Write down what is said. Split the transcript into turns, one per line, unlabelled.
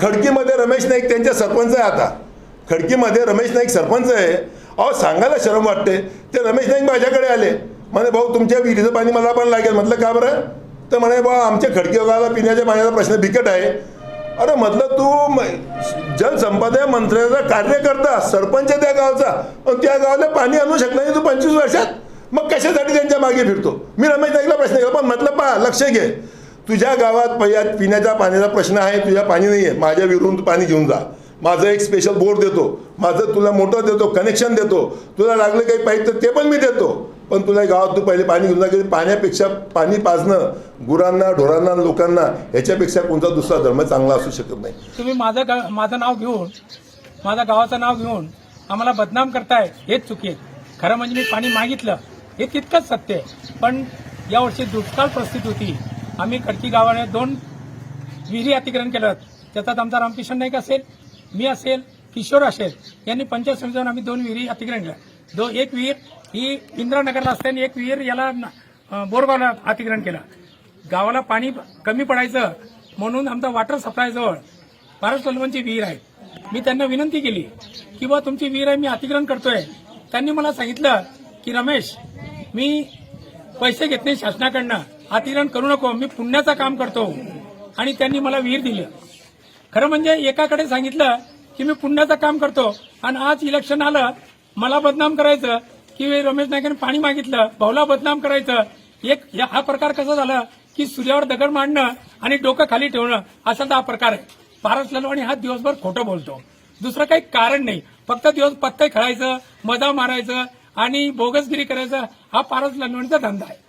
खडकीमध्ये रमेश नाईक त्यांच्या सरपंच आहे आता. खडकीमध्ये रमेश नाईक सरपंच आहे. अहो सांगायला शरम वाटते. ते रमेश नाईक माझ्याकडे आले. म्हणे भाऊ तुमच्या विहिरीचं पाणी मला पण लागेल. म्हटलं का बरं? तर म्हणे बा आमच्या खडकी गावाला पिण्याच्या पाण्याचा प्रश्न बिकट आहे. अरे म्हटलं तू जलसंपदा मंत्र्याचा कार्यकर्ता सरपंच आहे त्या गावचा. पण त्या गावाला पाणी आणू शकला नाही तू पंचवीस वर्षात. मग कशासाठी त्यांच्या मागे फिरतो? मी रमेश नाईकला प्रश्न केला पण म्हटलं पा लक्ष घे. तुझ्या गावात पहिल्या पिण्याच्या पाण्याचा प्रश्न आहे तुझ्या पाणी नाही आहे माझ्या विरून तू पाणी घेऊन जा. माझं एक स्पेशल बोर्ड देतो. माझं तुला मोटर देतो कनेक्शन देतो. तुला लागलं काही पाहिजे तर ते पण मी देतो. पण तुला गावात तू पहिले पाणी घेऊन जा की पाण्यापेक्षा पाणी पाजणं गुरांना ढोरांना लोकांना ह्याच्यापेक्षा कोणता दुसरा धर्म चांगला असू शकत नाही.
तुम्ही माझं गा- माझं नाव घेऊन माझ्या गावाचं नाव घेऊन आम्हाला बदनाम करताय हेच चुकी आहे. खरं म्हणजे मी पाणी मागितलं हे तितकंच सत्य आहे. पण यावर्षी दुष्काळ परिस्थिती होती. आम्ही कडकी गावाने दोन विहिरी अतिक्रमण केलं. त्याच्यात आमचा रामकिशन नाईक असेल मी असेल किशोर असेल यांनी पंचायत समिती जाऊन आम्ही दोन विहिरी अतिक्रमण केल्या. दो एक विहीर ही इंद्रानगरला असते आणि एक विहीर याला बोरगावला अतिक्रमण केलं. गावाला पाणी कमी पडायचं म्हणून आमचा वॉटर सप्लायजवळ भारत विहीर आहे. मी त्यांना विनंती केली की बा तुमची विहीर आहे मी अतिक्रमण करतोय. त्यांनी मला सांगितलं की रमेश मी पैसे घेत नाही शासनाकडनं. अतिरण करू नको मी पुण्याचं काम करतो. आणि त्यांनी मला विहीर दिली. खरं म्हणजे एकाकडे सांगितलं की मी पुण्याचं काम करतो. आणि आज इलेक्शन आलं मला बदनाम करायचं की रमेश नाईकांनी पाणी मागितलं भाऊला बदनाम करायचं. एक या- हा प्रकार कसा झाला की सूर्यावर दगड मांडणं आणि डोकं खाली ठेवणं असा हा प्रकार आहे. पारस ललवाणी हा दिवसभर खोटं बोलतो. दुसरं काही कारण नाही. फक्त दिवस पत्ते खेळायचं मजा मारायचं आणि बोगसगिरी करायचं हा पारस ललवाणीचा धंदा आहे.